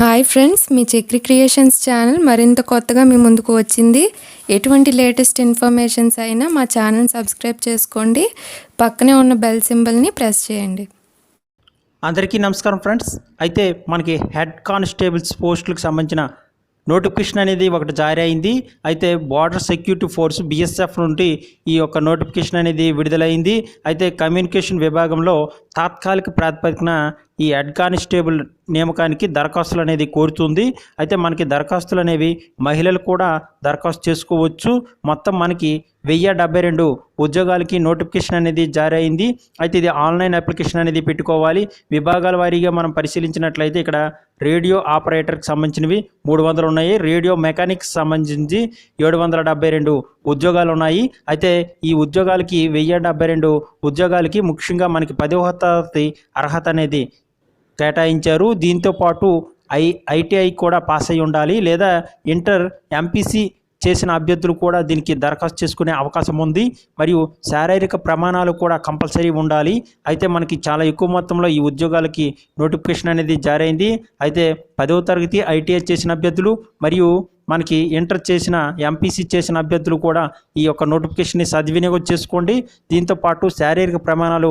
Hi friends మీ Chakri creations channel మరింత కొత్తగా మీ ముందుకు వచ్చింది. ఎటువంటి లేటెస్ట్ ఇన్ఫర్మేషన్స్ అయినా మా ఛానల్ సబ్స్క్రైబ్ చేసుకోండి. పక్కనే ఉన్న బెల్ సింబల్ని ప్రెస్ చేయండి. అందరికీ నమస్కారం ఫ్రెండ్స్. అయితే మనకి హెడ్ కానిస్టేబుల్స్ పోస్టులకు సంబంధించిన నోటిఫికేషన్ అనేది ఒకటి జారీ అయింది. అయితే బార్డర్ సెక్యూరిటీ ఫోర్స్ బిఎస్ఎఫ్ నుండి ఈ యొక్క నోటిఫికేషన్ అనేది విడుదలైంది. అయితే కమ్యూనికేషన్ విభాగంలో తాత్కాలిక ప్రాతిపదికన ఈ హెడ్ కానిస్టేబుల్ నియామకానికి దరఖాస్తులు అనేది కోరుతుంది. అయితే మనకి దరఖాస్తులు అనేవి మహిళలు కూడా దరఖాస్తు చేసుకోవచ్చు. మొత్తం మనకి వెయ్యి డెబ్బై రెండు ఉద్యోగాలకి నోటిఫికేషన్ అనేది జారీ అయింది అయితే ఇది ఆన్లైన్ అప్లికేషన్ అనేది పెట్టుకోవాలి. విభాగాల వారీగా మనం పరిశీలించినట్లయితే ఇక్కడ రేడియో ఆపరేటర్కి సంబంధించినవి మూడు వందలు ఉన్నాయి. రేడియో మెకానిక్స్ సంబంధించి ఏడు వందల డెబ్బై రెండు ఉద్యోగాలు ఉన్నాయి. అయితే ఈ ఉద్యోగాలకి వెయ్యి డెబ్బై రెండు ఉద్యోగాలకి ముఖ్యంగా మనకి పదవ తరగతి అర్హత అనేది కేటాయించారు. దీంతో పాటు ఐ ఐటీఐ కూడా పాస్ అయి ఉండాలి. లేదా ఇంటర్ ఎంపీసీ చేసిన అభ్యర్థులు కూడా దీనికి దరఖాస్తు చేసుకునే అవకాశం ఉంది. మరియు శారీరక ప్రమాణాలు కూడా కంపల్సరీ ఉండాలి. అయితే మనకి చాలా ఎక్కువ మొత్తంలో ఈ ఉద్యోగాలకి నోటిఫికేషన్ అనేది జారీ అయింది అయితే పదవ తరగతి ఐటీఐ చేసిన అభ్యర్థులు మరియు మనకి ఇంటర్ చేసిన ఎంపీసీ చేసిన అభ్యర్థులు కూడా ఈ యొక్క నోటిఫికేషన్ని సద్వినియోగం చేసుకోండి. దీంతో పాటు శారీరక ప్రమాణాలు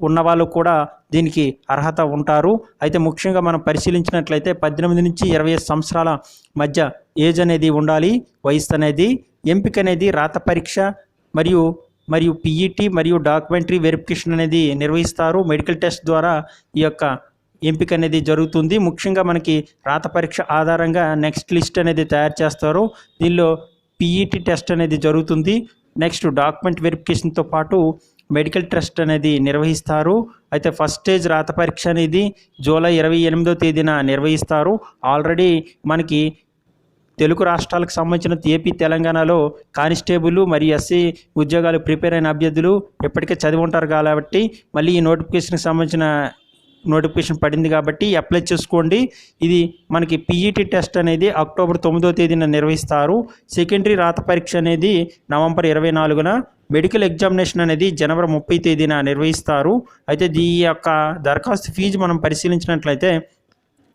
ఉన్నవాళ్ళు కూడా దీనికి అర్హత ఉంటారు. అయితే ముఖ్యంగా మనం పరిశీలించినట్లయితే పద్దెనిమిది నుంచి ఇరవై ఐదు సంవత్సరాల మధ్య ఏజ్ అనేది ఉండాలి. వయసు అనేది ఎంపిక అనేది రాత పరీక్ష మరియు మరియు పీఈటీ మరియు డాక్యుమెంటరీ వెరిఫికేషన్ అనేది నిర్వహిస్తారు. మెడికల్ టెస్ట్ ద్వారా ఈ యొక్క ఎంపిక అనేది జరుగుతుంది. ముఖ్యంగా మనకి రాత పరీక్ష ఆధారంగా నెక్స్ట్ లిస్ట్ అనేది తయారు చేస్తారు. దీనిలో పీఈటీ టెస్ట్ అనేది జరుగుతుంది. నెక్స్ట్ డాక్యుమెంట్ వెరిఫికేషన్తో పాటు మెడికల్ ట్రస్ట్ అనేది నిర్వహిస్తారు. అయితే ఫస్ట్ స్టేజ్ రాత పరీక్ష అనేది జూలై ఇరవై ఎనిమిదో తేదీన నిర్వహిస్తారు. ఆల్రెడీ మనకి తెలుగు రాష్ట్రాలకు సంబంధించిన ఏపీ తెలంగాణలో కానిస్టేబుల్ మరియు ఎస్సీ ఉద్యోగాలు ప్రిపేర్ అయిన అభ్యర్థులు ఇప్పటికే చదివి ఉంటారు కాబట్టి మళ్ళీ ఈ నోటిఫికేషన్కి సంబంధించిన నోటిఫికేషన్ పడింది కాబట్టి అప్లై చేసుకోండి. ఇది మనకి పీఈటీ టెస్ట్ అనేది అక్టోబర్ తొమ్మిదో తేదీన నిర్వహిస్తారు. సెకండరీ రాత పరీక్ష అనేది నవంబర్ ఇరవై నాలుగున మెడికల్ ఎగ్జామినేషన్ అనేది జనవరి ముప్పై తేదీన నిర్వహిస్తారు. అయితే ఈ యొక్క దరఖాస్తు ఫీజు మనం పరిశీలించినట్లయితే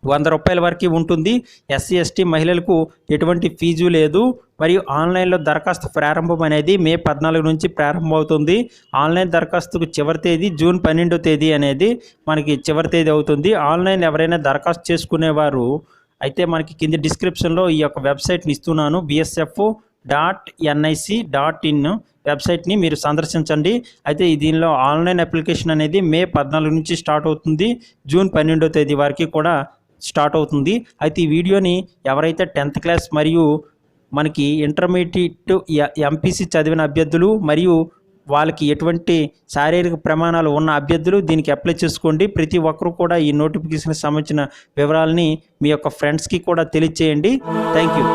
వంద రూపాయల వరకు ఉంటుంది. ఎస్సీ ఎస్టీ మహిళలకు ఎటువంటి ఫీజు లేదు. మరియు ఆన్లైన్లో దరఖాస్తు ప్రారంభం అనేది మే పద్నాలుగు నుంచి ప్రారంభమవుతుంది. ఆన్లైన్ దరఖాస్తుకు చివరి తేదీ జూన్ పన్నెండో తేదీ అనేది మనకి చివరి తేదీ అవుతుంది. ఆన్లైన్ ఎవరైనా దరఖాస్తు చేసుకునేవారు అయితే మనకి కింద డిస్క్రిప్షన్లో ఈ యొక్క వెబ్సైట్ని ఇస్తున్నాను. BSF dot NIC dot in వెబ్సైట్ని మీరు సందర్శించండి. అయితే దీనిలో ఆన్లైన్ అప్లికేషన్ అనేది మే పద్నాలుగు నుంచి స్టార్ట్ అవుతుంది. జూన్ పన్నెండో తేదీ వరకు కూడా స్టార్ట్ అవుతుంది. అయితే ఈ వీడియోని ఎవరైతే టెన్త్ క్లాస్ మరియు మనకి ఇంటర్మీడియట్ ఎంపీసీ చదివిన అభ్యర్థులు మరియు వాళ్ళకి ఎటువంటి శారీరక ప్రమాణాలు ఉన్న అభ్యర్థులు దీనికి అప్లై చేసుకోండి. ప్రతి ఒక్కరు కూడా ఈ నోటిఫికేషన్కి సంబంధించిన వివరాలని మీ యొక్క ఫ్రెండ్స్కి కూడా తెలియచేయండి. Thank you.